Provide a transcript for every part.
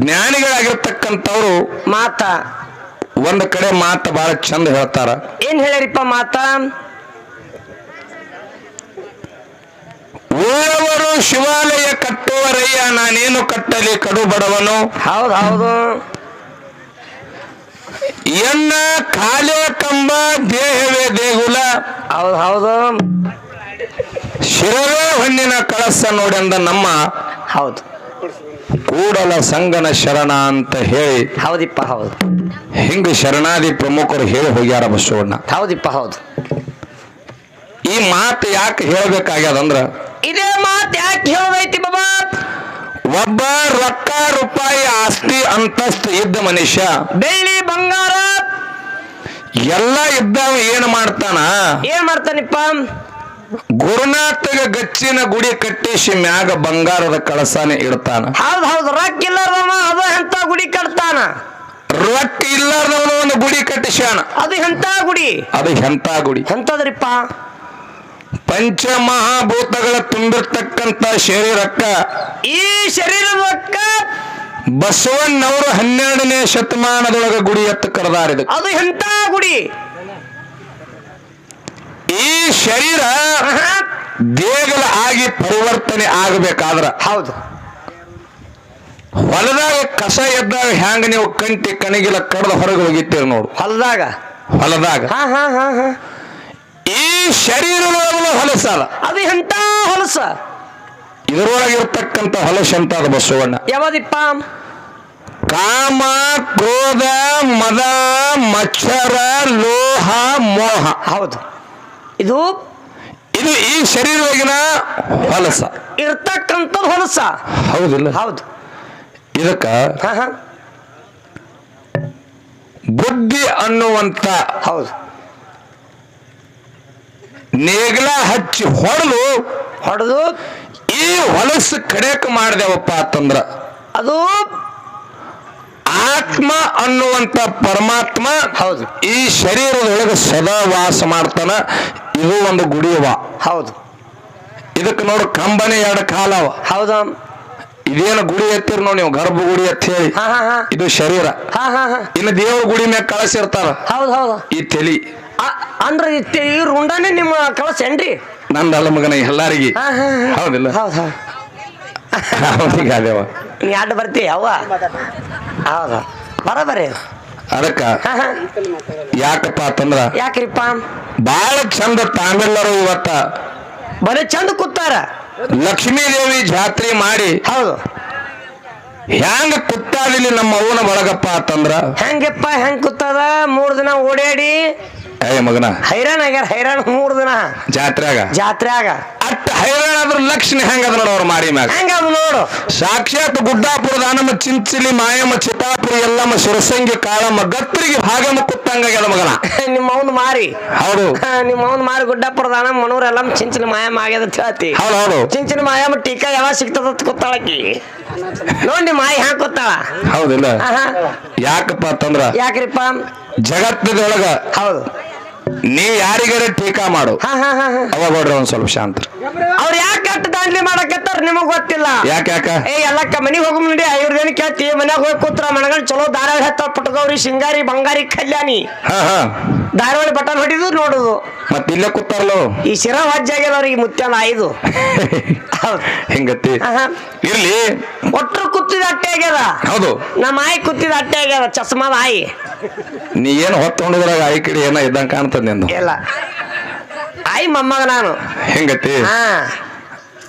ಜ್ಞಾನಿಗಳಾಗಿರ್ತಕ್ಕಂಥವ್ರು ಮಾತ. ಒಂದ್ ಕಡೆ ಮಾತ ಬಹಳ ಚಂದ ಹೇಳ್ತಾರ. ಏನ್ ಹೇಳಿರಿಪ್ಪ ಮಾತ? ಓರವರು ಶಿವಾಲಯ ಕಟ್ಟುವರಯ್ಯ ನಾನೇನು ಕಟ್ಟಲಿ ಕಡು ಬಡವನು? ಹೌದು ಹೌದು. ಎನ್ನ ಕಾಲೇ ಕಂಬ ದೇಹವೇ ದೇಗುಲ? ಹೌದು ಹೌದು. ಶಿರವೇ ಹೊನ್ನಿನ ಕಳಸ ನೋಡೆಂದ ನಮ್ಮ ಹೌದು. ಕೂಡಲ ಸಂಗನ ಶರಣ ಅಂತ ಹೇಳಿ ಹೌದಿಪ್ಪ ಹೌದು. ಹಿಂಗ ಶರಣಾದಿ ಪ್ರಮುಖರು ಹೇಳಿ ಹೋಗ್ಯಾರ ಬಸವಣ್ಣ. ಹೌದಿಪ್ಪ ಹೌದು. ಈ ಮಾತು ಯಾಕೆ ಹೇಳ್ಬೇಕಾಗ್ಯದಂದ್ರ ಇದೇ ಮಾತು ಯಾಕೆ ಹೇಳೋದೈತಿ ಬಾಬಾ ಒಬ್ಬ ರೊಕ್ಕ ರೂಪಾಯಿ ಆಸ್ತಿ ಅಂತಸ್ತು ಇದ್ದ ಮನುಷ್ಯ ಬೆಳ್ಳಿ ಬಂಗಾರ. ಎಲ್ಲ ಇದ್ದಾವ ಏನ್ ಮಾಡ್ತಾನ? ಏನ್ ಮಾಡ್ತಾನಿಪ್ಪ? ಗುರುನಾಥಗ ಗಚ್ಚಿನ ಗುಡಿ ಕಟ್ಟಿಸಿ ಮ್ಯಾಗ ಬಂಗಾರದ ಕಳಸಾನೆ ಇಡ್ತಾನ. ಹೌದ್ ಹೌದು ರೊಕ್ಕ ಇಲ್ಲಾರ್ದವ ಅದು ಎಂತ ಗುಡಿ ಕಟ್ತಾನ? ರೊಕ್ಕ ಇಲ್ಲಾರ್ದವನ ಒಂದು ಗುಡಿ ಕಟ್ಟಿಸ್ಯಾನ. ಅದು ಎಂತ ಗುಡಿ? ಅದು ಎಂತ ಗುಡಿ? ಎಂತದ್ರಿಪ್ಪ? ಪಂಚಮಹಾಭೂತಗಳ ತುಂಬಿರ್ತಕ್ಕಂತ ಶರೀರಕ್ಕ ಈ ಶರೀರಕ್ಕ ರೊಕ್ಕ ಬಸವಣ್ಣವರು ಹನ್ನೆರಡನೇ ಶತಮಾನದೊಳಗ ಗುಡಿ ಎತ್ತ ಕರೆದಾರಿದ. ಅದು ಎಂತ ಗುಡಿ? ಈ ಶರೀರ. ದೇಗಲ ಆಗಿ ಪರಿವರ್ತನೆ ಆಗಬೇಕಾದ್ರ ಹೌದು. ಹೊಲದಾಗ ಕಸ ಎದ್ದಾಗ ಹ್ಯಾಂಗ ನೀವು ಕಂಟಿ ಕಣಗಿಲ ಕಡದ ಹೊರಗೆ ಹೋಗಿತ್ತೀರಿ ನೋಡು. ಹೊಲದಾಗ? ಹೊಲದಾಗ. ಹಾ ಹಾ ಹಾ ಹಾ. ಈ ಶರೀರದೊಳಗೂ ಹೊಲಸ ಅದು. ಎಂತ ಹೊಲಸ? ಇದರೊಳಗಿರ್ತಕ್ಕಂಥ ಹೊಲಸ ಅಂತ ಅದು ಬಸವಣ್ಣ ಯಾವದಿಪ್ಪ ಕಾಮ ಕ್ರೋಧ ಮದ ಮಚ್ಚರ ಲೋಹ ಮೋಹ. ಹೌದು. ಇದು ಇದು ಈ ಶರೀರವಾಗಿನ ಹೊಲಸ. ಇರ್ತಕ್ಕಂಥದ್ದು ಹೊಲಸ. ಹೌದಿಲ್ಲ. ಹೌದು. ಇದಕ್ಕ ಬುದ್ಧಿ ಅನ್ನುವಂತ ಹೌದು. ನೇಗ್ಲ ಹಚ್ಚಿ ಹೊಡೆದು ಹೊಡೆದು ಈ ಹೊಲಸು ಕಡೆಕ್ ಮಾಡಿದೆವಪ್ಪ ಅಂತಂದ್ರ ಅದು ಆತ್ಮ ಅನ್ನುವಂತ ಪರಮಾತ್ಮ ಹೌದು. ಈ ಶರೀರದೊಳಗೆ ಸದಾ ವಾಸ ಮಾಡ್ತಾನ. ಇದು ಒಂದು ಗುಡಿಯವ. ಹೌದು. ಇದಕ್ಕೆ ನೋಡ್ರಿ ಕಂಬನೆ ಎರಡು ಕಾಲವ. ಹೌದಾ. ಇದೇನು ಗುಡಿ ಎತ್ತಿರ್ ನೋಡಿ ನೀವು ಗರ್ಭ ಗುಡಿ ಅಂತ ಹೇಳಿ. ಹಾ ಹಾ ಹಾ. ಇದು ಶರೀರ. ಹಾ ಹಾ ಹಾ. ಇನ್ನು ದೇವ್ರ ಗುಡಿ ಮ್ಯಾಗ ಕಳಸಿರ್ತಾರ. ಹೌದು ಹೌದು. ಈ ತಲಿ. ಅಂದ್ರೆ ಈ ರುಂಡಾನೇ ನಿಮ್ಮ ನಿಮ್ಮ ಕಳಸೇನ್ರಿ? ನಂದಲ್ಲ ಮಗನ ಎಲ್ಲಾರಿಗೆ. ಹೌದಿಲ್ಲ? ಹೌದು ಹೌದು. ಅವನಿಗೆ ಅದೇವ ನೀ ಆಟ ಬರ್ತೀಯ ಅವ್ವ? ಹೌದು ಬರಬರಿ ಅದಕ್ಕ ಯಾಕಪ್ಪ ಅಂತಂದ್ರ ಯಾಕ್ರಿಪ್ಪ? ಬಾಳ ಚಂದ ತಾಮೆಲ್ಲರೂ ಇವತ್ತ ಬರೀ ಚಂದ ಕೂತಾರ. ಲಕ್ಷ್ಮೀ ದೇವಿ ಜಾತ್ರೆ ಮಾಡಿ ಹೌದು. ಹೆಂಗ ಕುತ್ತಾದಿಲಿ ನಮ್ಮ ಅವನ ಬಳಗಪ್ಪ ಅಂತಂದ್ರ ಹೆಂಗಪ್ಪ ಹೆಂಗ್ ಕುತ್ತದ ಮೂರ್ ದಿನ ಓಡಾಡಿ ಏ ಮಗನ. ಹೈರಾಣ ಆಗ್ಯಾರ ಹೈರಾಣ ಮೂರ್ ದಿನ. ಜಾತ್ರೆಗ ಜಾತ್ರ್ಯಾಗ. ಅಟ್ಟ ಹೈರಾಣ ಅದ್ರ ಲಕ್ಷಣ ಹೆಂಗದ ನೋಡ ಅವ್ರ ಮಾರಿ ಮ್ಯಾಗ. ಹೆಂಗ ಅದು ನೋಡು. ಸಾಕ್ಷಾತ್ ಗುಡ್ಡಾಪುರ ದಾನಮ್ಮ ಚಿಂಚಿಲಿ ಮಾಯಮ್ಮ ಚಿತ್ತಾಪುರ ಎಲ್ಲಮ್ಮ ಸುರಸಂಗಿ ಕಾಳಮ್ಮ ಗತ್ತರಿಗೆ ಭಾಗಮ್ಮ ಕುತ್ತಂಗಾಗ್ಯದ ಮಗನ. ನಿಮ್ಮ ಅವನ್ ಮಾರಿ. ಹೌದು. ನಿಮ್ಮ ಅವನ್ ಮಾರಿ ಗುಡ್ಡಪ್ಪರದಾನ ಮನೂರ್ ಎಲ್ಲ ಚಿಂಚಿನ ಮಾಯಮ್ಮ ಆಗ್ಯದ ಅಂತ ಹೇಳ್ತಿ. ಹೌದು ಹೌದು. ಚಿಂಚಿನ ಮಾಯಮ್ಮ ಟೀಕಾ ಯಾವಾಗ ಸಿಗ್ತದ ಅಂತ ಕೂತಾಳಕಿ ನೋಡಿ ಮಾಯಿ ಹಾಕೋತಾವ ಹೌದಿಲ್ಲ. ಯಾಕಪ್ಪ ಅಂತಂದ್ರ ಯಾಕ್ರಿಪ್ಪ? ಜಗತ್ತದೊಳಗ ಹೌದು. ನೀ ಯಾರಿಗಾರ ಟೀಕಾ ಮಾಡು. ಅವಾಗ ನೋಡ್ರಿ ಒಂದ್ ಸ್ವಲ್ಪ ಶಾಂತ ಅವ್ರು ಯಾಕೆ ಅಟ್ಟು ದಾಂಡ್ಲಿ ಮಾಡಕತ್ತಾರ ನಿಮಗ್ ಗೊತ್ತಿಲ್ಲ? ಯಾಕೆ ಯಾಕ? ಏ ಎಲ್ಲಕ್ಕ ಮನಿಗ್ ಹೋಗಮ್ ನೋಡಿ ಐವ್ರದೇನ ಕೇಳ್ತಿ ಮನ್ಯಾಗ ಹೋಗಿ ಕೂತ್ರ ಮನಗಳು ಚಲೋ ದಾರ ಹತ್ತ ಪುಟ್ಟಗೌರಿ ಸಿಂಗಾರಿ ಬಂಗಾರಿ ಕಲ್ಯಾಣಿ. ಹಾ ಹಾ. ಧಾರಾವಾಹಿ ಬಟನ್ ಹೊಡಿದು ನೋಡುದು. ಮತ್ತೆ ಇಲ್ಲೇ ಕೂತಾರಲ್ಲೋ? ಈ ಶಿರ ಆಗ್ಯದ ಅವ್ರಿಗೆ ಮುತ್ಯಾನ ಆಯ್ದು ಹೆಂಗತಿ ಹಿಂಗತಿ? ಆಹಾ. ಇರ್ಲಿ. ಒಟ್ರು ಕುತ್ತಿದ ಅಟ್ಟೆ ಆಗ್ಯದ. ಹೌದು. ನಮ್ಮ ಆಯಿ ಕುತ್ತಿದ ಅಟ್ಟೆ ಆಗ್ಯದ ಚಸ್ಮಾದ ಆಯಿ. ನೀ ಏನು ಹೊತ್ತೊಂಡದ್ರಾಗ ಆಯಿ ಕಡೆ ಏನ ಇದ್ದಂಗೆ ಕಾಣ್ತದ ನಿಂದು? ಇಲ್ಲ. ಆಯಿ ಮೊಮ್ಮಗ ನಾನು. ಹೆಂಗತಿ? ಹಾ.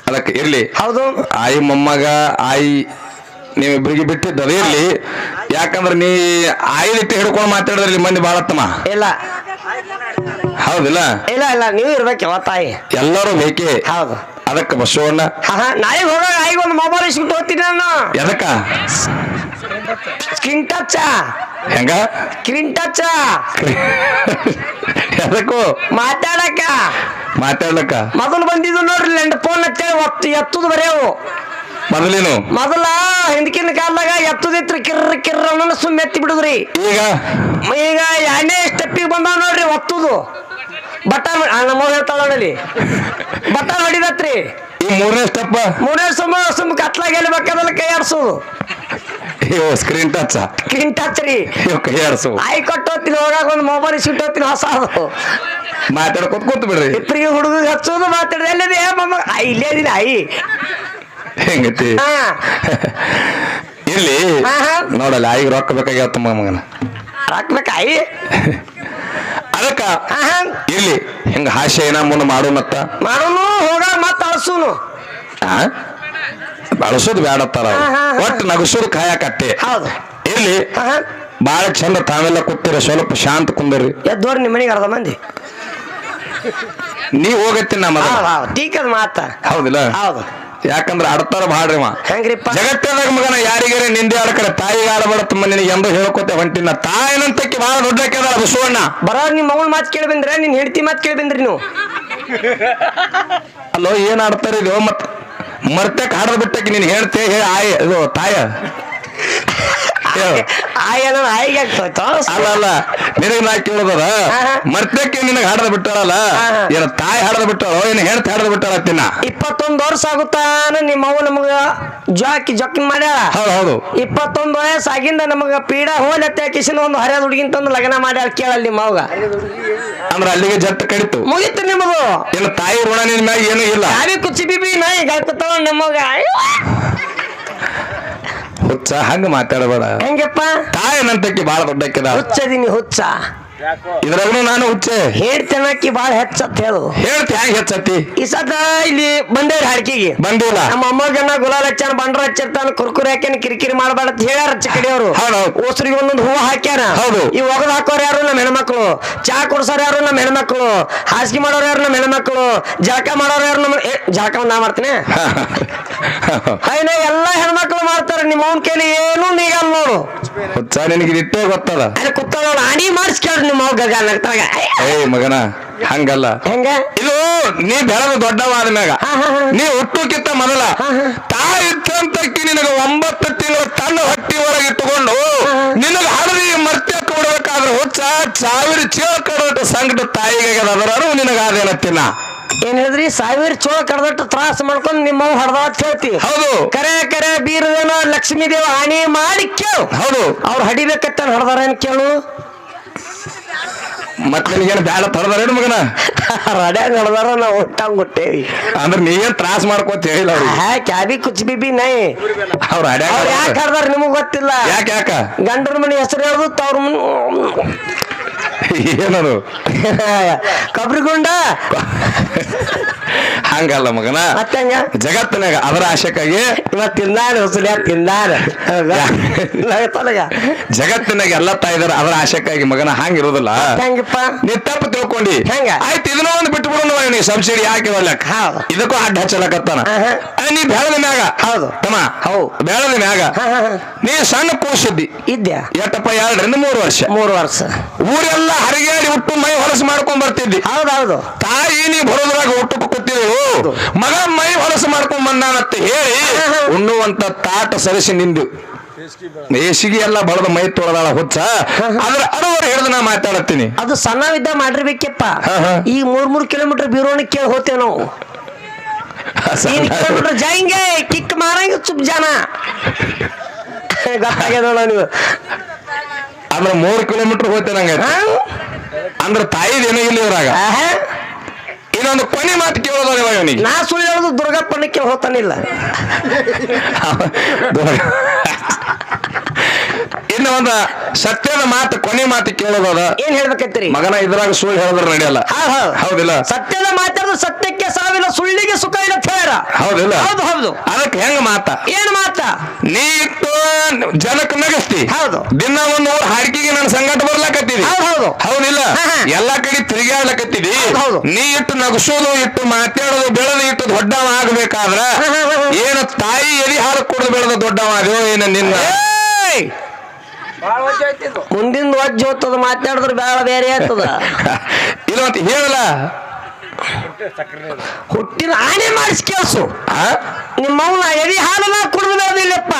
ಅದಕ್ಕೆ ಇರ್ಲಿ. ಹೌದು. ಆಯಿ ಮೊಮ್ಮಗ ಆಯಿ ನೀವಿಬ್ಬರಿಗೆ ಬಿಟ್ಟಿದ್ದು ಅದೇ ಇರ್ಲಿ. ಯಾಕಂದ್ರೆ ನೀ ಆಯಿಲಿಟ್ಟು ಹಿಡ್ಕೊಂಡು ಮಾತಾಡಿದ್ರಲ್ಲಿ ಮಂದಿ ಬಾಳತ್ತಮ್ಮ ಇಲ್ಲ. ಹೌದಿಲ್ಲ? ಇಲ್ಲ ಇಲ್ಲ. ನೀವು ಯಾವ ತಾಯಿ? ಎಲ್ಲರೂ ಬೇಕೇ? ಹೌದು. ಅದಕ್ಕೆ ಬಸವಣ್ಣ ಹಾ ಹಾ. ನಾಳೆ ಹೋಗಾಗ ಆಯಿಗೆ ಒಂದು ಮೊಬೈಲ್ ಇಸ್ಬಿಟ್ಟು ಹೋಗ್ತೀನಿ ನಾನು. ಎದಕ್ಕ? Screen touch. ಹೆಂಗ? Screen touch. ಎದಕ್ಕೂ? ಮಾತಾಡಕ ಮಾತಾಡ್ಲಕ್ಕ? ಮೊದಲು ಬಂದಿದ್ದು ನೋಡ್ರಿ ಫೋನ್ ಹಚ್ಚ ಎತ್ತದ ಎತ್ತುದು ಬರೆಯವು. ಮೊದಲೇನು? ಮೊದಲ ಹಿಂದಕಿನ ಕಾಲದಾಗ ಎತ್ತದಿತ್ರ ಕಿರ್ರ ಕಿರ್ರ ಅನ್ನೋ ಸುಮ್ಮ ಎತ್ತಿ ಬಿಡುದ್ರಿ. ಈಗ? ಈಗ ಎರಡನೇ ಸ್ಟೆಪ್ಪಿಗೆ ಬಂದಾವ ನೋಡ್ರಿ ಒತ್ತುದು. ಬಟ್ಟ ನಮ್ಮ ಹೇಳ್ತಾಳ ನೋಡಿ ಬಟನ್ ಹೊಡಿದತ್ರಿ ಈ ಮೂರನೇ ಸ್ಟೆಪ್ ಮೂರನೇ ಸುಮ್ಮ ಸುಮ್ಮ ಕತ್ಲಾಗ ಎಲ್ಲಿ ಬೇಕಾದಲ್ಲಿ ಕೈ ಆಡ್ಸೋದು. ಅಯ್ಯೋ ಸ್ಕ್ರೀನ್ ಟಚ್ ಸ್ಕ್ರೀನ್ ಟಚ್ ರೀ. ಅಯ್ಯೋ ಕೈ ಆಡ್ಸು. ಆಯ್ ಕೊಟ್ಟೋತಿನ ಹೋಗಾಕ ಒಂದು ಮೊಬೈಲ್ ಸಿಟ್ಟೋತೀನಿ ಹೊಸ ಅದು. ಮಾತಾಡ್ಕೊತ ಕೂತ್ ಬಿಡ್ರಿ ಇಬ್ಬರಿಗೆ ಹುಡುಗ ಹಚ್ಚೋದು ಮಾತಾಡಿದೆ ಎಲ್ಲಿದೆ ಮಮ್ಮ ಇಲ್ಲೇ ಇದೀನಿ ಆಯಿ. ಹೆಂಗೈತಿ? ಹಾ. ಇಲ್ಲಿ. ನೋಡಲ್ಲ ಈಗ ರೊಕ್ಕ ಬೇಕಾಗ್ಯಾವ ಮಗನ. ರೊಕ್ಕಬೇಕಾಯಿ ಅದಕ್ಕ ಇಲ್ಲಿ ಹಿಂಗ ಹಾಸ್ಯ ಏನ ಮುಂದೆ ಮಾಡು ಮತ್ತ. ಮಾಡೋನು ಹೋಗ ಮತ್ತೆ ಅಳಸೂನು. ಆ? ಹಾ, ಹಾ. ಒಟ್ಟು ನಗಸೋದು ಕಾಯಕಟ್ಟೆ ಹೌದು. ಇಲ್ಲಿ ಬಾಳ ಚಂದ ತಾವೆಲ್ಲ ಕೂತಿರ ಸ್ವಲ್ಪ ಶಾಂತ ಕುಂದರಿ ಎದ್ದೋರಿ ನಿಮ್ಮ ಮನೆಗೆ ಅರ್ಧ ಮಂದಿ ನೀ ಹೋಗತ್ತಿ ನಮ್ಮ ಟೀಕದ ಮಾತ. ಹೌದಿಲ್ಲ? ಹೌದು. ಯಾಕಂದ್ರ ಆಡ್ತಾರ ಬಾಡ್ರಿ ಮಾ ಹೆಂಗ್ರಿಪ್ಪ? ಜಗತ್ತದಾಗ ಮಗನ ಯಾರಿಗೇ ನಿಂದೆ ಆಡ್ಕಡೆ ತಾಯಿಗೆ ತುಂಬ ನಿನಗೆ ಎಂದು ಹೇಳ್ಕೊತೆ ಹೊಂಟಿನ. ತಾಯಿನಂತಕ್ಕೆ ಬಹಳ ದೊಡ್ಡ ಕೆದಾಳ ಬಸವಣ್ಣ. ಬರೋ ನಿಮ್ಮ ಮಗಳ ಮಾತು ಕೇಳಿ ಬಂದ್ರೆ ನಿನ್ ಹೆಂಡತಿ ಮಾತು ಕೇಳಿ ಬಂದ್ರಿ ನೀವು. ಅಲ್ಲೋ ಏನ್ ಆಡ್ತಾರ ಇದು ಮತ್ ಮರ್ತಕ್ ಹಾಡದ್ ಬಿಟ್ಟಕ್ಕೆ ನೀನ್ ಹೇಳ್ತೆ ಹೇ ಆಯ್ ಇದು ತಾಯ. ಆಯನ ಆಯಿಗೆ ಆಗ್ತೋಯ್ತು ಅಲ್ಲ ಅಲ್ಲ. ನಿನಗೆ ನಾ ಹಾ. ಮರ್ತಕ್ಕೆ ನಿನಗೆ ಹಾಡದ ಬಿಟ್ಟಾಳಲ್ಲ. ಏನ ತಾಯಿ ಹಾಡದ ಬಿಟ್ಟಾಳೋ? ಏನ ಹೇಳ್ತ ಹಾಡದ ಬಿಟ್ಟಾಳ ತಿನ್ನ ಇಪ್ಪತ್ತೊಂದು ವರ್ಷ ಆಗುತ್ತಾನ ನಿಮ್ಮ ಅವ್ವ ನಮಗ ಜಾಕಿ ಜೊಕ್ಕಿನ ಮಾಡ್ಯಾಳ. ಹೌದು ಹೌದು. ಇಪ್ಪತ್ತೊಂದು ವಯಸ್ಸು ಆಗಿಂದ ನಮಗ ಪೀಡ ಹೋಲತ್ತೆ ಕಿಶನ್ ಒಂದು ಹರಿಯದ ಹುಡುಗಿನ ತಂದು ಲಗ್ನ ಮಾಡ್ಯಾಳ ಕೇಳಲ್ಲಿ ನಿಮ್ಮ ಅವ್ಗ ಅಂದ್ರ ಅಲ್ಲಿಗೆ ಜಟ್ ಕಡಿತು. ಮುಗಿತು ನಿಮ್ಮದು. ನಿನ್ನ ತಾಯಿ ಋಣ ನಿನ್ ಮ್ಯಾಗ ಏನೂ ಇಲ್ಲ. ಯಾವಿ ಕುಚ್ಚಿ ಬಿಬಿ ನಾಯಿ ಗಾಯ್ಕೊತಾಳ ನಮ್ಮಗ ಹುಚ್ಚ ಹಂಗ ಮಾತಾಡಬೇಡ. ಹೆಂಗಪ್ಪ? ತಾಯಿನಂತಕ್ಕೆ ಬಾಳ ದೊಡ್ಡ ಹುಚ್ಚದೀನಿ ಹುಚ್ಚ. ಇದ್ರಾಗೂ ನಾನು ಹುಚ್ಚೆ. ಹೇಳ್ತೇನಕ್ಕಿ ಬಾಳ ಹೆಚ್ಚತ್ ಹೇಳು. ಹೇಳ್ತಿ ಹ್ಯಾಂಗ ಹೆಚ್ಚತ್ತಿ ಈ ಸತ ಇಲ್ಲಿ ಬಂದೇವ್ರಿ ಹಾಡ್ಕಿಗೆ. ಬಂದಿಲ್ಲ ನಮ್ಮ ಅಮ್ಮಗನ್ನ ಗುಲಾಲ್ ಹಚ್ಚಾನ ಬಂಡ್ರ ಹಚ್ಚಿರ್ತಾನ ಕುರ್ಕುರಿ ಹಾಕ್ಯಾನ ಕಿರಿಕಿರಿ ಮಾಡಬೇಡ ಅಂತ ಹೇಳ್ಯಾರ ಚಿಕ್ಕಡಿಯವರು. ಓಸರಿಗೆ ಒಂದೊಂದು ಹೂವು ಹಾಕ್ಯಾರ ಹೌದು. ಈ ಒಗದ್ ಹಾಕೋರು ಯಾರು? ನಮ್ಮ ಹೆಣ್ಮಕ್ಳು. ಚಾ ಕುಡ್ಸೋರು ಯಾರು? ನಮ್ಮ ಹೆಣ್ಮಕ್ಳು. ಹಾಸಿಗೆ ಮಾಡೋರು ಯಾರು? ನಮ್ಮ ಹೆಣ್ಮಕ್ಳು. ಜಳಕ ಮಾಡೋರು ಯಾರು? ನಮ್ಮ ಜಳಕ ನಾ ಮಾಡ್ತೀನಿ. ಐನ ಎಲ್ಲಾ ಹೆಣ್ಮಕ್ಳು ಮಾಡ್ತಾರೆ ನಿಮ್ಮ ಅವನ ಕೇಳಿ ಏನೂ ನೀಗಲ್ಲ ನೋಡು. ಹುಚ್ಚ ನಿನಗೆ ಇಟ್ಟೇ ಗೊತ್ತದ. ಅಲ್ಲಿ ಕುತ್ತಳ ಆಡಿ ಮಾಡಿಸ್ಕೇಳ್ರಿ ನಿಮ್ಮ ಅವ್ ಗಗ ನಗ್ತಾಗ ಏಯ್ ಮಗನ ಹಂಗಲ್ಲ. ಹೆಂಗ? ಇದು ನೀ ಬೆಳೆದ ದೊಡ್ಡವಾದ ಮ್ಯಾಗ. ನೀ ಹುಟ್ಟುಕಿತ್ತ ಮೊದಲ. ತಾಯಿ ಇತ್ತಂತಕ್ಕಿ ನಿನಗ ಒಂಬತ್ತು ತಿಂಗಳು ತನ್ನ ಹೊಟ್ಟಿ ಒಳಗೆ ಇಟ್ಟುಕೊಂಡು. ನಿನಗ ಹಳದಿ ಮರ್ತ್ಯ ಕೊಡ್ಬೇಕಾದ್ರೆ ಹುಚ್ಚ ಸಾವಿರ ಚೀಲ ಕಡೋಟ ಸಂಕಟ ತಾಯಿಗೆ ಅದರ ನಿನಗ ಅದೇನತ್ತಿನ ಏನ್ ಹೇಳಿದ್ರಿ? ಸಾವಿರ ಚೋಳ ಕಡದಟ್ಟು ತ್ರಾಸ ಮಾಡ್ಕೊಂಡು ನಿಮ್ಮ ಹೊಡೆದ ಅಂತ ಹೇಳ್ತಿ. ಹೌದು. ಕರೆ ಕರೆ ಬೀರದೇನ ಲಕ್ಷ್ಮೀ ದೇವ ಹಾನಿ ಮಾಡಿ ಕೇಳು. ಹೌದು. ಅವ್ರು ಹಡಿಬೇಕತ್ತ ಹಡ್ದಾರೇನ್ ಕೇಳು? ಮತ್ ನಿನಗೇನು ಬ್ಯಾಡ ಮಗನ? ರಡ್ಯಾಗ ಹಡ್ದಾರ ನಾವು ಹುಟ್ಟಂಗ್ ಹುಟ್ಟೇವಿ ಅಂದ್ರೆ ನೀವೇನ್ ತ್ರಾಸ ಮಾಡ್ಕೋತ ಹೇಳಿಲ್ಲ ಅವ್ರು ಹಾ ಕ್ಯಾಬಿ ಕುಚ್ ಬಿಬಿ ನೈ. ಅವ್ರ ಅವ್ರು ಯಾಕೆ ಅಡ್ಯಾಗ ಹಡ್ದಾರ ನಿಮಗ್ ಗೊತ್ತಿಲ್ಲ. ಯಾಕೆ ಯಾಕ? ಗಂಡನ ಮನೆ ಹೆಸರು ಹೇಳುದು ತವ್ರ ఏనను కబరిగుండ ಹಂಗಲ್ಲ ಮಗನ. ಮತ್ತಂಗ ಜಗತ್ತಿನಾಗ ಅದರ ಆಶಕ್ಕಾಗಿ ಇವತ್ ತಿಂದಾನ ಹೊಸಲ ತಿಂದಾನ ನಗತ್ತಲಗ ಜಗತ್ತಿನಾಗ ಎಲ್ಲ ತಾಯಿದಾರ ಅದರ ಆಶಕ್ಕಾಗಿ ಮಗನ ಹಂಗಿರೋದಿಲ್ಲ. ಹೆಂಗಪ್ಪ ನೀ ತಪ್ಪು ತಿಳ್ಕೊಂಡಿ. ಹೆಂಗ? ಆಯ್ತು ಇದನ್ನ ಒಂದು ಬಿಟ್ಟು ಬಿಡೋಣ ನೀ ಸಬ್ಸಿಡಿ ಹಾಕಿ ಬರ್ಲಕ್. ಇದಕ್ಕೂ ಅಡ್ಡ ಹಚ್ಚಲಕತ್ತಾನ. ನೀ ಬೆಳದ ಮ್ಯಾಗ? ಹೌದು. ತಮ್ಮ ಹೌದು. ಬೆಳದ ಮ್ಯಾಗ? ಹಾ, ಹಾ, ಹಾ. ನೀ ಸಣ್ಣ ಕೂಸಿದ್ದಿ. ಇದ್ಯಾ? ಎಟ್ಟಪ್ಪ ಎರಡರಿಂದ ಮೂರು ವರ್ಷ. ಮೂರು ವರ್ಷ. ಊರೆಲ್ಲ ಹರಿಗೇಡಿ ಹುಟ್ಟು ಮೈ ಹೊಲಸು ಮಾಡ್ಕೊಂಡ್ ಬರ್ತಿದ್ದಿ. ಹೌದೌದು ತಾಯಿ ನೀ ಬರೋದ್ರಾಗ ಹುಟ್ಟು ಕೂತಿದ್ರು ಮಗ ಮೈ ಹೊಲಸು ಮಾಡ್ಕೊಂಡ್ ಬಂದಾನತ್ತ ಹೇಳಿ ಉಣ್ಣುವಂತ ತಾಟ ಸರಿಸಿ ನಿಂದು. ಬೇಸಿಗೆ ಎಲ್ಲ ಬಡದ ಮೈ ತೊಳದಾಳ ಹುಚ್ಚ. ಅದ್ರ ಅರವರು ಹಿಡಿದು ನಾ ಮಾತಾಡತ್ತೀನಿ. ಅದು ಸಣ್ಣವಿದ್ದ ಮಾಡಿರ್ಬೇಕಪ್ಪ. ಈ ಮೂರ್ ಮೂರ್ ಕಿಲೋಮೀಟರ್ ಬೀರೋಣಿ ಕೇಳಿ ಹೋಗ್ತೇವೆ ನಾವು. ಕಿಲೋಮೀಟರ್ ಕಿಕ್ ಮಾರಂಗ ಚುಪ್ ಜನ. ಅಂದ್ರೆ ಮೂರು ಕಿಲೋಮೀಟರ್ ಹೋಗ್ತೇನೆ ಹಂಗ ಅಂದ್ರೆ ತಾಯಿದೇನಾಗಿಲ್ಲ ಇವ್ರಾಗ. ಇನ್ನೊಂದು ಕೊನೆ ಮಾತು ಕೇಳೋದ ಇವಾಗ ಅವನಿಗೆ ನಾ ಸುಳ್ಳು ಹೇಳುದು ದುರ್ಗಪ್ಪನ ಕೇಳಿ ಹೋತಾನಿಲ್ಲ. ಇನ್ನು ಒಂದ ಸತ್ಯದ ಮಾತು ಕೊನೆ ಮಾತು ಕೇಳೋದದ ಏನ್ ಹೇಳ್ಬೇಕೈತ್ರಿ ಮಗನ ಇದ್ರಾಗ ಸುಳ್ಳು ಹೇಳಿದ್ರೆ ನಡೆಯಲ್ಲ ಹೌದ್ ಹೌದ್. ಹೌದಿಲ್ಲ ಸತ್ಯದ ಮಾತಾಡೋದು ಸತ್ಯಕ್ಕೆ ಸಾವಿಲ್ಲ ಸುಳ್ಳಿಗೆ ಸುಖ ಇಲ್ಲ ಅಂತ ಹೌದಿಲ್ಲ ಹೌದು ಹೌದು ಅದಕ್ಕೆ ಹೆಂಗ ಮಾತ ಏನ್ ಮಾತ ನೀ ಇಟ್ಟು ಜನಕ್ಕೆ ನಗಸ್ತಿ ಹೌದು. ದಿನ ಒಂದು ಊರ್ ಹಾಡಿಕೆಗೆ ನನ್ನ ಸಂಗಟ ಬರ್ಲಾಕತ್ತಿದಿ ಹೌದು, ಹೌದು. ಹೌದಿಲ್ಲ. ಎಲ್ಲಾ ಕಡೆ ತಿರುಗಾಡ್ಲಕತ್ತಿದಿ. ನೀ ಇಟ್ಟು ನಗಸೋದು ಇಟ್ಟು ಮಾತಾಡೋದು ಬೆಳೆದು ಇಟ್ಟು ದೊಡ್ಡವ ಆಗ್ಬೇಕಾದ್ರ. ಏನು ತಾಯಿ ಎದಿ ಹಾಲು ಕುಡಿದು ಬೆಳೆದ ದೊಡ್ಡವ ಏನ ನಿನ್ನ! ಮುಂದಿನ ವಜ್ಜ ಹೋಗ್ತದ ಮಾತಾಡಿದ್ರೆ ಬೇಡ ಬೇರೆ ಆಗ್ತದ ಇಲ್ಲ ಮತ್ತೆ ಹೇಳಲ್ಲ. ಹುಟ್ಟಿನ ಆನೆ ಮಾಡಿಸಿ ಕೇಳಿಸು. ಆ? ನಿಮ್ಮವ್ನ ಎದಿ ಹಾಲನ್ನ ಕುಡಿದು ಬೆಳೆದಿಲ್ಲಪ್ಪ.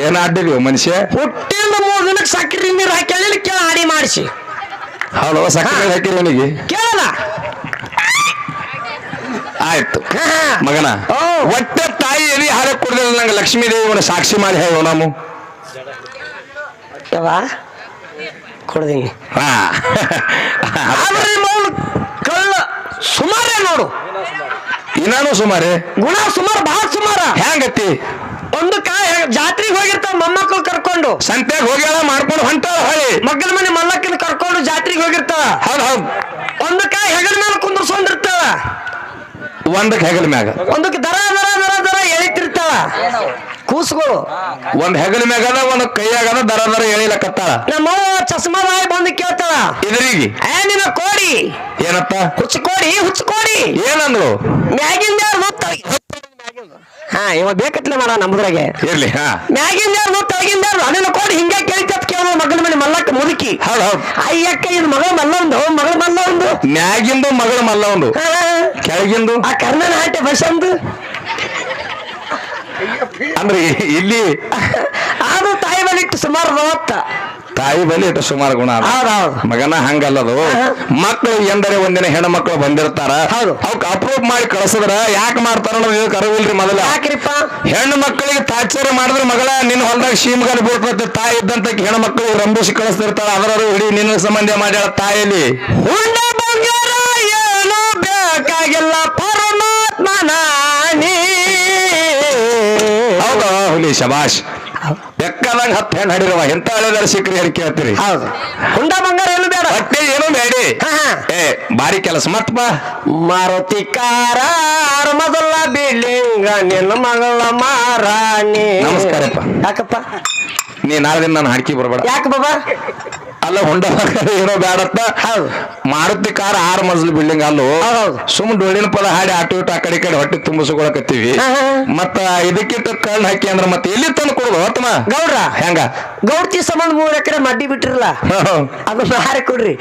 ಏನ್ ಆಡ್ಲಿ ಮನುಷ್ಯ? ಹುಟ್ಟಿನ ಮೂರು ದಿನಕ್ಕೆ ಸಕ್ಕರೆ ನೀರು ಹಾಕಿ ಕೇಳ ಆಡಿ ಮಾಡಿಸಿ. ಹೌದು ಸಕ್ಕರೆ ಹಾಕಿರಿ ಅವನಿಗೆ ಕೇಳಲ್ಲ. ಆಯ್ತು. ಮಗನ. ಒಟ್ಟೆ ತಾಯಿ ಎದಿ ಹಾಲು ಕುಡಿದಿಲ್ಲ ನಂಗೆ ಲಕ್ಷ್ಮೀ ದೇವಿ ಸಾಕ್ಷಿ ಮಾಡಿ ಹೇಳೋ ನಾವು. ಯಾವ ಕೊಡ್ದೀನಿ ಹಾ. ಆದ್ರೆ ನಿಮ್ಮ ಕಳ್ಳ ಸುಮಾರೇ ನೋಡು. ಇನ್ನಾನು ಸುಮಾರೇ? ಗುಣ ಸುಮಾರು ಬಹಳ ಸುಮಾರ. ಒಂದು ಕಾಯ ಜಾತ್ರೆಗೆ ಹೋಗಿರ್ತಾವ ಮೊಮ್ಮಕ್ಕಳು ಕರ್ಕೊಂಡು. ಸಂತ್ಯಾಗ ಹೋಗ್ಯಾಳ ಮಾಡ್ಕೊಂಡು ಹೊಂಟಾಳ ಹೊಳಿ ಮಗ್ಗಲ ಮನೆ ಮಲ್ಲಕ್ಕಿನ ಕರ್ಕೊಂಡು ಜಾತ್ರೆಗೆ ಹೋಗಿರ್ತಾವ ಹೌದ್ ಹೌದ್. ಕಾಯಿ ಹೆಗಲ ಮೇಲೆ ಕುಂದ್ರಸ್ಕೊಂಡಿರ್ತಾವ ಒಂದಕ್ಕೆ ಹೆಗಲ ಮ್ಯಾಗ. ಒಂದಕ್ಕೆ ದರ ದರ ದರ ದರ ಎಳಿತಿರ್ತಾವ ಕೂಸುಗಳು ಒಂದ್ ಹೆಗಲ ಮ್ಯಾಗದ ಒಂದ್ ಕೈಯಾಗದ ದರ ದರ ನಮ್ಮ ನಮ್ಮವ್ವ ಚಸ್ಮಾದಾಯಿ ಬಂದು ಕೇಳ್ತಾಳ. ಇದ್ರಿಗೆ? ಏ ನಿನ್ನ ಕೋಡಿ. ಏನಪ್ಪ ಹುಚ್ಚು ಕೋಡಿ ಹುಚ್ಚು ಕೋಡಿ ಏನಂದ್ರು ಮ್ಯಾಗಿಂದ ಹಾ ಇವ ಬೇಕತ್ಲೆ ಮಾಡ ನಮ್ಮದ್ರಾಗೆ ಇರ್ಲಿ ಹಾ. ಮ್ಯಾಗಿಂದ ಯಾರು ತಳಗಿಂದ ಯಾರು ಅನಿಲ ಕೋಡಿ ಹಿಂಗೆ ಕೇಳ್ತತ್ ಕೇಳೋ ಮಗನ ಮನೆ ಮಲ್ಲಕ್ಕ ಮುದುಕಿ. ಹೌದು ಹೌದು. ಅಯ್ಯಕ್ಕ ಇದು ಮಗಳ ಮಲ್ಲೊಂದು ಮಗಳ ಮಲ್ಲೊಂದು. ಮ್ಯಾಗಿಂದು ಮಗಳ ಮಲ್ಲ ಒಂದು ಹಾ, ಕೆಳಗಿಂದು? ಆ ಕರ್ಣನ ಹಾಟೆ ಬಸಂದು ಅಂದ್ರೆ ಇಲ್ಲಿ ಅದು ತಾಯಿ ಬಲಿಟ್ಟು ಸುಮಾರು ಮೂವತ್ತ. ತಾಯಿ ಬಲಿ ಇಟ್ಟು ಸುಮಾರು ಗುಣ ಅದ. ಮಗನ ಹಂಗಲ್ಲದು. ಮಕ್ಕಳು ಎಂದರೆ ಒಂದಿನ ಹೆಣ್ಣು ಮಕ್ಕಳು ಬಂದಿರ್ತಾರ. ಹೌದು. ಅವಕ್ ಅಪ್ರೂವ್ ಮಾಡಿ ಕಳ್ಸಿದ್ರ ಯಾಕೆ ಮಾಡ್ತಾರ ಅನ್ನೋದು ಇದಕ್ಕೆ ಅರಿವಿಲ್ರಿ ಮೊದಲ. ಯಾಕ್ರಿಪ್ಪ? ಹೆಣ್ಣು ಮಕ್ಕಳಿಗೆ ತಾಚಾರ ಮಾಡಿದ್ರೆ ಮಗಳ ನಿನ್ನ ಹೊಲದಾಗ ಶೀಮಗಾಲಿ ಬೀಳ್ತೈತೆ ತಾಯಿ ಇದ್ದಂತ ಹೆಣ್ಣು ಮಕ್ಕಳು ರಂಬಿಸಿ ಕಳಿಸ್ತಿರ್ತಾರ ಅದರ ಹಿಡಿ ನಿನ್ನ ಸಂಬಂಧ ಮಾಡ್ಯಾಳ ತಾಯಲ್ಲಿ ಹುಂಡ ಶಬಾಷ್. ಬೆಕ್ಕದಂಗ ಹತ್ತು ಹೆಣ್ಣು ಹಡಿರವ ಎಂತ ಹಳೆದಾರ ಸಿಕ್ರಿ ಹೇಳಿ ಕೇಳ್ತೀರಿ. ಹೌದು. ಹುಂಡ ಬಂಗಾರ ಏನು ಬೇಡ. ಹೊಟ್ಟೆ ಏನು ಬೇಡಿ. ಏ ಬಾರಿ ಕೆಲಸ. ಮತ್ ಬಾ. ಮಾರುತಿ ಕಾರ ಮೊದಲ ಬಿಲ್ಡಿಂಗ್ ನಿನ್ನ ಮಗಳ ಮಾರಾಣಿ ನಮಸ್ಕಾರಪ್ಪ. ಯಾಕಪ್ಪ? ನೀ ನಾಳೆ ದಿನ ನಾನು ಹಾಡ್ಕಿ ಬರ್ಬೇಡ. ಯಾಕೆ ಬಾಬಾ? ಅಲ್ಲ ಹೊಂಡ ಏನೋ ಬ್ಯಾಡತ್ತ. ಮಾರುತಿ ಕಾರ್ ಆರು ಮಜಲ್ ಬಿಲ್ಡಿಂಗ್ ಅಲ್ಲೂ. ಸುಮ್ ಡೊಳ್ಳಿನ ಪದ ಹಾಡಿ ಆಟೋ ಇಟ್ಟು ಆ ಕಡೆ ಕಡೆ ಹೊಟ್ಟೆ ತುಂಬಿಸ್ಕೊಳಕತ್ತೀವಿ. ಮತ್ತ ಇದಕ್ಕಿಟ್ಟ ಕಣ್ಣು ಹಾಕಿ ಅಂದ್ರ ಮತ್ತೆ ಎಲ್ಲಿ ತಂದು ಕೊಡುದು ಹೊತ್ತಮ ಗೌಡ್ರ? ಹೆಂಗ? ಗೌಡ್ತಿ ಸಂಬಂಧ ಮೂರು ಎಕರೆ ಮಡ್ಡಿ ಬಿಟ್ಟಿರಲ್ಲ? ಅದು ಹಾರಿ ಕೊಡ್ರಿ.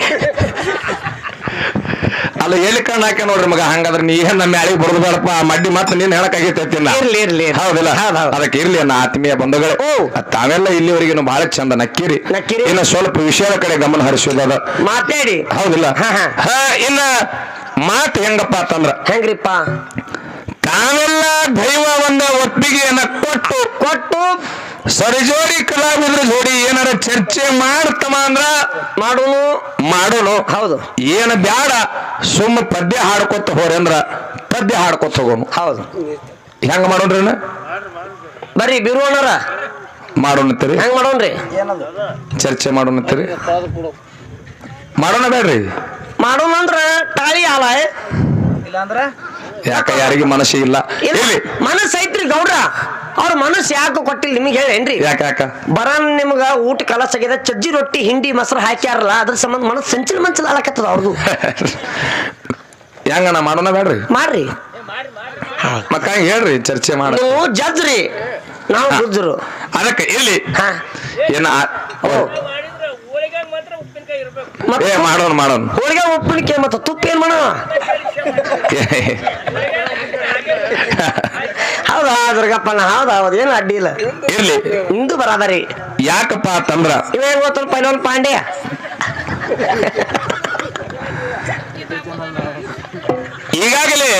ಅಲ್ಲ ಎಲ್ಲಿ ಕಣ್ಣು ಹಾಕ ನೋಡ್ರಿ ಮಗ? ಹಂಗಾದ್ರೆ ನೀ ಏನ್ ನಮ್ಮ ಮ್ಯಾಳಿಗೆ ಬರ್ದು ಬೇಡಪ್ಪ ಮಡ್ಡಿ ಮತ್ತೆ ನೀನ್ ಹೇಳಕ್ ಇರ್ಲಿ ಇರ್ಲಿ ಹೌದಿಲ್ಲ? ಹೌದ್ ಹೌದ್. ಅದಕ್ಕೆ ಇರ್ಲಿ ಅನ್ನ ಆತ್ಮೀಯ ಬಂಧುಗಳೇ. ಓ. ತಾವೆಲ್ಲ ಇಲ್ಲಿವರೆಗೆ ಬಹಳ ಚಂದ ನಕ್ಕಿರಿ. ನಕ್ಕಿರಿ. ಇನ್ನು ಸ್ವಲ್ಪ ವಿಷಯದ ಕಡೆ ಗಮನ ಹರಿಸೋದ ಮಾತಾಡಿ. ಹೌದಿಲ್ಲ? ಹಾ, ಹಾ. ಹಾ ಇನ್ನ ಮಾತು ಹೆಂಗಪ್ಪ ಅಂತಂದ್ರ ಹೆಂಗ್ರಿಪ್ಪ? ತಾವೆಲ್ಲ ದೈವ ಒಂದ ಒಪ್ಪಿಗೆಯನ್ನ ಕೊಟ್ಟು ಕೊಟ್ಟು ಸರಿಜೋಡಿ ಕಲಾವಿದ್ರ ಜೋಡಿ ಏನಾರ ಚರ್ಚೆ ಮಾಡ್ತಮ ಅಂದ್ರ ಮಾಡೋನು. ಮಾಡೋನು. ಹೌದು. ಏನ ಬ್ಯಾಡ ಸುಮ್ಮ ಪದ್ಯ ಹಾಡ್ಕೊತ ಹೋರಿ ಅಂದ್ರ ಪದ್ಯ ಹಾಡ್ಕೊತ ಹೋಗೋನು. ಹೌದು. ಹೆಂಗ ಮಾಡೋಣ್ರಿ ಬರೀ ಬರ್ರಿ ಬಿರುವಣ್ಣರ. ಮಾಡೋಣತ್ತೀರಿ ಹೆಂಗ ಮಾಡೋಣ್ರಿ? ಚರ್ಚೆ ಮಾಡೋಣತ್ತೀರಿ ಮಾಡೋಣ ಬೇಡ್ರಿ. ಮಾಡೋಣ ಅಂದ್ರ ತಾಳಿ ಹಾಲ ಯಾಕ ಯಾರಿಗೆ ಮನಸ್ಸು ಇಲ್ಲ? ಮನಸ್ಸು ಐತ್ರಿ ಗೌಡ್ರ. ಅವ್ರ ಮನಸ್ಸು ಯಾಕೆ ಕೊಟ್ಟಿಲ್ಲ ನಿಮಗೆ ಹೇಳೇನ್ರಿ ಯಾಕ ಯಾಕ? ಬರ ನಿಮ್ಗ ಊಟ ಕಲಸ ಆಗ್ಯದ ಚಜ್ಜಿ ರೊಟ್ಟಿ ಹಿಂಡಿ ಮೊಸರು ಹಾಕ್ಯಾರಲ್ಲ ಅದ್ರ ಸಂಬಂಧ ಮನಸ್ಸು ಸಂಚಲ ಮಂಚಲ ಆಲಕತ್ತದ ಅವ್ರದ್ದು ಹೆಂಗಣ್ಣ ಮಾಡೋಣ ಬೇಡ್ರಿ? ಮಾಡ್ರಿ. ಮಕ್ಕ ಹೇಳ್ರಿ ಚರ್ಚೆ ಮಾಡ. ನೀವು ಜಜ್ರಿ. ನಾವು ಗುಜ್ರು ಅದಕ್ಕೆ ಇಲ್ಲಿ ಹಾ. ಏನ. ಏ ಮಾಡೋಣ ಮಾಡೋಣ ಹೋಳಿಗೆ ಉಪ್ಪಿನಕಾಯಿ ಮತ್ತೆ ತುಪ್ಪ ಏನ್ ಮಾಡ ಹೌದಾ ಹೌದ ಹೌದಾ ಹೌದು ಏನು ಅಡ್ಡಿ ಇಲ್ಲ. ಇರ್ಲಿ. ಇಂದು ಬರಾದರಿ. ಯಾಕಪ್ಪ ಅಂತಂದ್ರ? ಇವಾಗ ಗೊತ್ತಲ್ಪ ಇನ್ನೊಂದು ಪಾಂಡ್ಯ. ಈಗಾಗಲೇ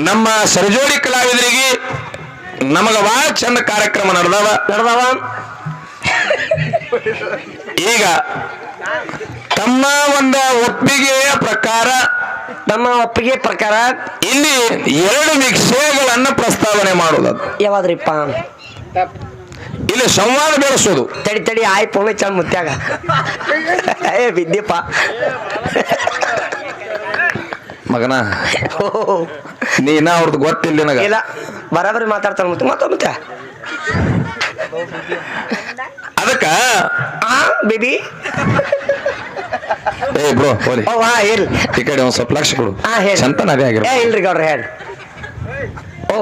ನಮ್ಮ ಸರಜೋಡಿ ಕಲಾವಿದರಿಗೆ ನಮಗ ಬಹಳ ಚಂದ ಕಾರ್ಯಕ್ರಮ ನಡೆದವ. ನಡೆದವ. ಈಗ ತಮ್ಮ ಒಂದು ಒಪ್ಪಿಗೆಯ ಪ್ರಕಾರ ನಮ್ಮ ಒಪ್ಪಿಗೆ ಪ್ರಕಾರ ಇಲ್ಲಿ ಎರಡು ವಿಷಯಗಳನ್ನ ಪ್ರಸ್ತಾವನೆ ಮಾಡುವುದು ಯಾವಾದ್ರಿಪ್ಪ? ಇಲ್ಲಿ ಸಂವಾದ ಬೆಳೆಸೋದು. ತಡಿ ತಡಿ ಆಯ್ತು ಹೋಗಿ ಚಂದ ಮುತ್ಯಾಗ. ಏ ಬಿದ್ದಿಪ್ಪ. ಮಗನ ನೀನ ಅವ್ರದ್ದು ಗೊತ್ತಿಲ್ಲ ನನಗೆ. ಇಲ್ಲ ಬರಾಬರಿ ಮಾತಾಡ್ತಾನ ಮತ್ತೆ ಮತ್ತ ಮತ್ತೆ. ಅದಕ್ಕ ಆ ಬೇಬಿ? ಏ ಬ್ರೋ ಹೋಲಿ ಓ ಹಾ ಇರ್ಲಿ ಈ ಕಡೆ ಒಂದ್ ಸ್ವಲ್ಪ ಲಕ್ಷ ಕೊಡು. ಹಾ ಹೇಳಿ. ಚಂತನ ಅದೇ ಏ ಆಗಿರೋ ಇಲ್ರಿ ಗೌಡ್ರ ಹೇಳಿ. ಓ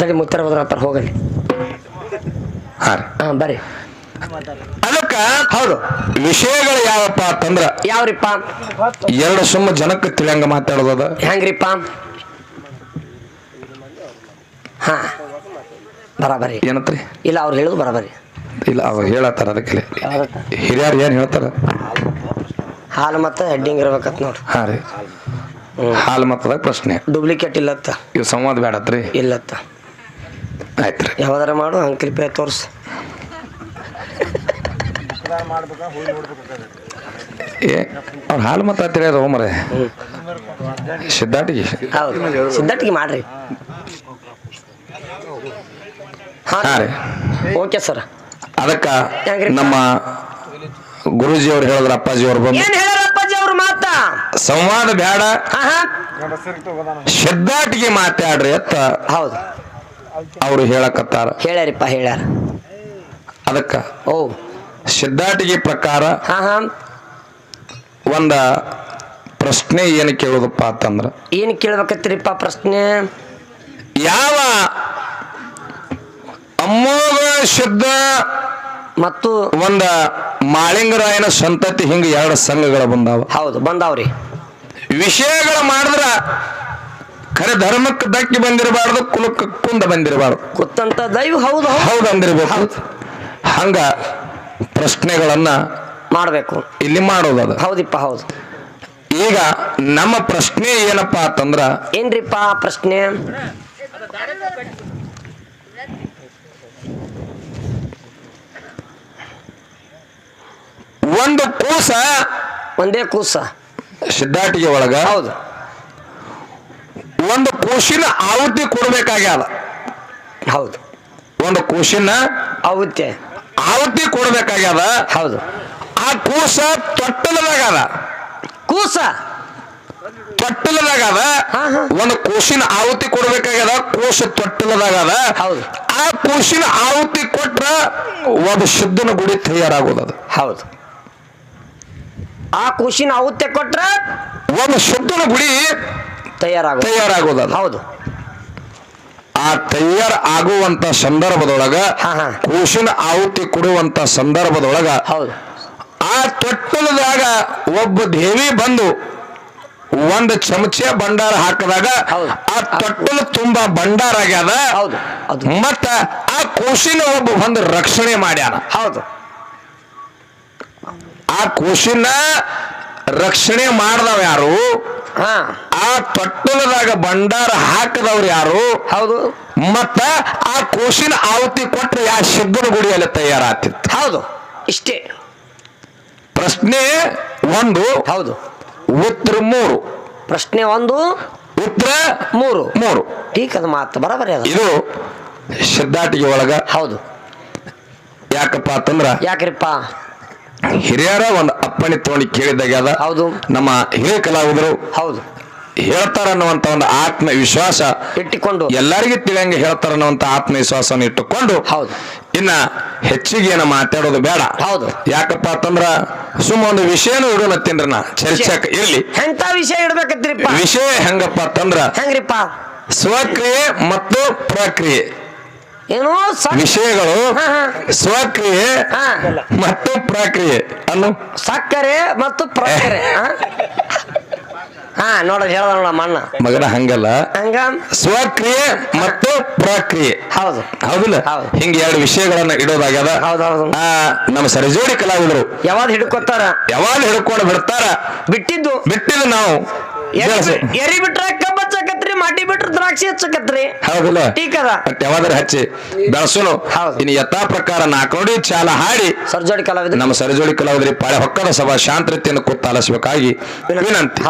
ದಡಿ ಮುತ್ತರ ಹೋದ್ರ ಹತ್ತಾರ ಹೋಗಲಿ. ಹಾ ರೀ. ಹಾ ಬರ್ರಿ. ಅದಕ್ಕ ಹೌದು. ವಿಷಯಗಳು ಯಾವಪ್ಪ ಅಂತಂದ್ರ ಯಾವ್ರಿಪ್ಪ? ಎರಡು ಸುಮ್ಮ ಜನಕ್ಕೆ ತಿಳಿಯಂಗ ಮಾತಾಡೋದ ಹೆಂಗ್ರಿಪ್ಪ? ಹಾ. ಬರಾಬರಿ. ಏನತ್ರಿ? ಇಲ್ಲ ಅವ್ರು ಹೇಳುದು ಬರಾಬರಿ. ಇಲ್ಲ ಅವ ಹೇಳತ್ತಾರ ಅದಕ್ಕೆ ಹಿರಿಯರು ಏನ್ ಹೇಳ್ತಾರ? ಹಾಲು ಮತ್ತೆ ಹೆಡ್ಡಿಂಗ್ ಇರ್ಬೇಕತ್ ನೋಡ್ರಿ ಹಾ ರೀ. ಹಾಲು ಮತ್ತದಾಗ ಪ್ರಶ್ನೆ. ಡೂಪ್ಲಿಕೇಟ್ ಇಲ್ಲತ್ತ. ಇವ್ ಸಂವಾದ ಬೇಡತ್ರಿ ಇಲ್ಲತ್ತ. ಆಯ್ತ್ರಿ ಯಾವ್ದಾರ ಮಾಡು ಅಂಕಿಲ್ ಪೇ ತೋರ್ಸು. ಏ ಅವ್ರು ಹಾಲು ಮಾತಾಡ್ತೀರಿ ಅದು ಹೋಮರೆ ಸಿದ್ಧಾಟಿಗೆ. ಹೌದು. ಸಿದ್ಧಾಟಿಗೆ ಮಾಡ್ರಿ. ಹಾ ರೀ. Okay sir. ಅದಕ್ಕ? ನಮ್ಮ ಗುರುಜಿ ಅವ್ರು ಹೇಳಿದ್ರ ಅಪ್ಪಾಜಿ ಅವ್ರು ಬಂದು. ಏನ್ ಹೇಳಾರಪ್ಪಾಜಿ ಅವ್ರ ಮಾತ? ಸಂವಾದ ಬೇಡ ಸಿದ್ಧಾಟಿಗೆ ಮಾತಾಡ್ರಿ ಅಂತ ಹೌದು. ಅವ್ರು ಹೇಳಕತ್ತಾರ. ಹೇಳಪ್ಪ ಹೇಳ್ಯಾರ. ಅದಕ್ಕ ಓ. ಸಿದ್ಧಾಟಿಗೆ ಪ್ರಕಾರ ಒಂದ ಪ್ರಶ್ನೆ ಏನು ಕೇಳೋದಪ್ಪ ಅಂತಂದ್ರ ಏನು ಕೇಳ್ಬೇಕತ್ತೀರಿಪ್ಪ ಪ್ರಶ್ನೆ? ಯಾವ ಅಮೋಘ ಶುದ್ಧ ಮತ್ತು ಒಂದ ಮಾಳಿಂಗರಾಯನ ಸಂತತಿ ಹಿಂಗ ಎರಡು ಸಂಘಗಳು ಬಂದಾವ. ಹೌದು ಬಂದಾವ್ರಿ. ವಿಷಯಗಳು ಮಾಡಿದ್ರ ಖರೆ ಧರ್ಮಕ್ಕೆ ದಕ್ಕಿ ಬಂದಿರಬಾರ್ದು ಕುಲಕ್ಕೆ ಕುಂದ ಬಂದಿರಬಾರ್ದು. ಕುತ್ತಂತ ದೈವ ಹೌದು ಹೌದು. ಅಂದಿರ್ಬೇಕು. ಹಂಗ ಪ್ರಶ್ನೆಗಳನ್ನ ಮಾಡಬೇಕು. ಇಲ್ಲಿ ಅದು. ಹೌದಿಪ್ಪ ಹೌದು. ಈಗ ನಮ್ಮ ಪ್ರಶ್ನೆ ಏನಪ್ಪಾ ಅಂತಂದ್ರ ಏನ್ರಿಪ್ಪ ಪ್ರಶ್ನೆ? ಒಂದು ಕೂಸ? ಒಂದೇ ಕೂಸ. ಸಿದ್ಧಾಟಿಗೆ ಒಳಗ? ಹೌದು. ಒಂದು ಕೂಸಿನ ಆವೃತ್ತಿ ಕೊಡ್ಬೇಕಾಗ್ಯಾದ. ಹೌದು. ಒಂದು ಕೂಸಿನ ಆವೃತ್ತಿ ಆವೃತ್ತಿ ಕೊಡ್ಬೇಕಾಗ್ಯಾದ. ಹೌದು. ಆ ಕೂಸ ತೊಟ್ಟಲದಾಗದ. ಕೂಸ. ತೊಟ್ಟಲದಾಗದ. ಒಂದು ಕೂಸಿನ ಆಹುತಿ ಕೊಡ್ಬೇಕಾಗ್ಯದ. ಕೂಸ ತೊಟ್ಟಲದಾಗದ. ಹೌದು. ಆ ಕೂಸಿನ ಆವೃತ್ತಿ ಕೊಟ್ರ ಒಂದು ಶುದ್ಧನ ಗುಡಿ ತಯಾರಾಗೋದದು. ಹೌದು. ಆ ಕೂಸಿನ ಅವತ್ತೆ ಕೊಟ್ರ ಒಂದು ಶುದ್ಧನ ಗುಡಿ ತಯಾರಾಗ ತಯಾರಾಗೋದ ಹೌದು. ಆ ತಯಾರ ಆಗುವಂತ ಸಂದರ್ಭದೊಳಗ. ಕೂಸಿನ ಆಹುತಿ ಕೊಡುವಂತ ಸಂದರ್ಭದೊಳಗ ಹೌದು. ಆ ತೊಟ್ಟಲದಾಗ ಒಬ್ಬ ದೇವಿ ಬಂದು ಒಂದು ಚಮಚೆ ಭಂಡಾರ ಹಾಕಿದಾಗ. ಆ ತೊಟ್ಟಲು ತುಂಬಾ ಭಂಡಾರ ಆಗ್ಯದ. ಮತ್ತ ಆ ಕೂಸಿನ ಒಬ್ಬ ಬಂದು ರಕ್ಷಣೆ ಮಾಡ್ಯಾನ. ಹೌದು. ಆ ಕೂಸಿನ ರಕ್ಷಣೆ ಮಾಡ್ದವ ಯಾರು? ಹಾ. ಆ ತೊಟ್ಟಲದಾಗ ಭಂಡಾರ ಹಾಕದವ್ರು ಯಾರು? ಹೌದು. ಮತ್ತ ಆ ಕೂಸಿನ ಆವತಿ ಕೊಟ್ಟರೆ ಯಾ ಸಿದ್ಧನ ಗುಡಿಯಲ್ಲಿ ತಯಾರಾತಿತ್ತು ಹೌದು. ಇಷ್ಟೇ. ಪ್ರಶ್ನೆ ಒಂದು. ಹೌದು. ಉತ್ತರ ಮೂರು. ಪ್ರಶ್ನೆ ಒಂದು. ಉತ್ತರ ಮೂರು. ಮೂರು. ಟೀಕ್ ಅದು ಮಾತು ಬರಬರಿ ಅದು. ಇದು ಸಿದ್ಧಾಟಿಗೆ ಒಳಗ. ಹೌದು. ಯಾಕಪ್ಪ ಅಂತಂದ್ರ ಯಾಕ್ರಿಪ್ಪ? ಹಿರಿಯರ ಒಂದು ಅಪ್ಪಣೆ ತಗೊಂಡು ಕೇಳಿದಾಗ ಅದ. ಹೌದು. ನಮ್ಮ ಹಿರಿಯ ಕಲಾವಿದರು ಹೌದು. ಹೇಳ್ತಾರ ಅನ್ನುವಂತ ಒಂದು ಆತ್ಮವಿಶ್ವಾಸ ಇಟ್ಟುಕೊಂಡು. ಎಲ್ಲರಿಗೂ ತಿಳಿಯಂಗೆ ಹೇಳ್ತಾರ ಅನ್ನುವಂತ ಆತ್ಮವಿಶ್ವಾಸವನ್ನು ಇಟ್ಟುಕೊಂಡು ಹೌದು. ಇನ್ನ ಹೆಚ್ಚಿಗೆ ಏನ ಮಾತಾಡೋದು ಬೇಡ. ಹೌದು. ಯಾಕಪ್ಪ ಅಂತಂದ್ರ ಸುಮ್ಮ ಒಂದು ವಿಷಯನೂ ನಾ ಚರ್ಚೆಕ್ ಇರ್ಲಿ. ಎಂತ ವಿಷಯ ಇಡ್ಬೇಕತ್ರಿಪ್ಪ? ವಿಷಯ ಹೆಂಗಪ್ಪ ಅಂತಂದ್ರ ಹೆಂಗ್ರಿಪ್ಪ? ಸ್ವಕ್ರಿಯೆ ಮತ್ತು ಪ್ರಕ್ರಿಯೆ. ಏನೋ ವಿಷಯಗಳು. ಸ್ವಕ್ರಿಯೆ ಮತ್ತು ಪ್ರಕ್ರಿಯೆ. ಅನ್ನು? ಸಕ್ಕರೆ ಮತ್ತು ಪ್ರಕ್ರಿಯೆ. ಹಾ? ನೋಡ ಹೇಳ ನೋಡ ಮಣ್ಣ ಮಗನ ಹಂಗಲ್ಲ. ಹಂಗ? ಸ್ವಕ್ರಿಯೆ ಮತ್ತು ಪ್ರಕ್ರಿಯೆ. ಹೌದು. ಹೌದಿಲ್ಲ? ಹೌದು. ಹಿಂಗ ಎರಡು ವಿಷಯಗಳನ್ನ ಇಡೋದಾಗ್ಯದ. ನಮ್ಮ ಸರಿಜೋಡಿ ಕಲಾವಿದರು. ಯಾವಾಗ ಹಿಡ್ಕೊತಾರ ಯಾವಾಗ ಹಿಡ್ಕೊಂಡು ಬಿಡ್ತಾರ? ಬಿಟ್ಟಿದ್ದು. ಬಿಟ್ಟಿದ್ದು ನಾವು. ಎರಿ ಬೆಳ್ಸಿ. ಎರಿ ಬಿಟ್ರ ದ್ರಾಕ್ಷಿ ಹಚ್ಚಕತ್ರಿ. ಹೌದಲ್ಲ? ಟೀಕ್ ಅದ ಬಟ್ ಯಾವಾದ್ರೆ ಹಚ್ಚಿ. ಬೆಳಸುನು. ಹೌದು. ಇನ್ನು ಯಥಾ ಪ್ರಕಾರ ನಾಕೋಡಿ ಚಾಲ ಹಾಡಿ. ಸರ್ಜೋಡಿ ಕಲಾವಿದ. ನಮ್ಮ ಸರ್ಜೋಡಿ ಕಲಾವಿದರಿ ಪಾಳೆ ಹೊಕ್ಕದ ಸಭಾ ಶಾಂತ ರೀತಿಯನ್ನು ಆಲಿಸಬೇಕಾಗಿ ವಿನಂತಿ.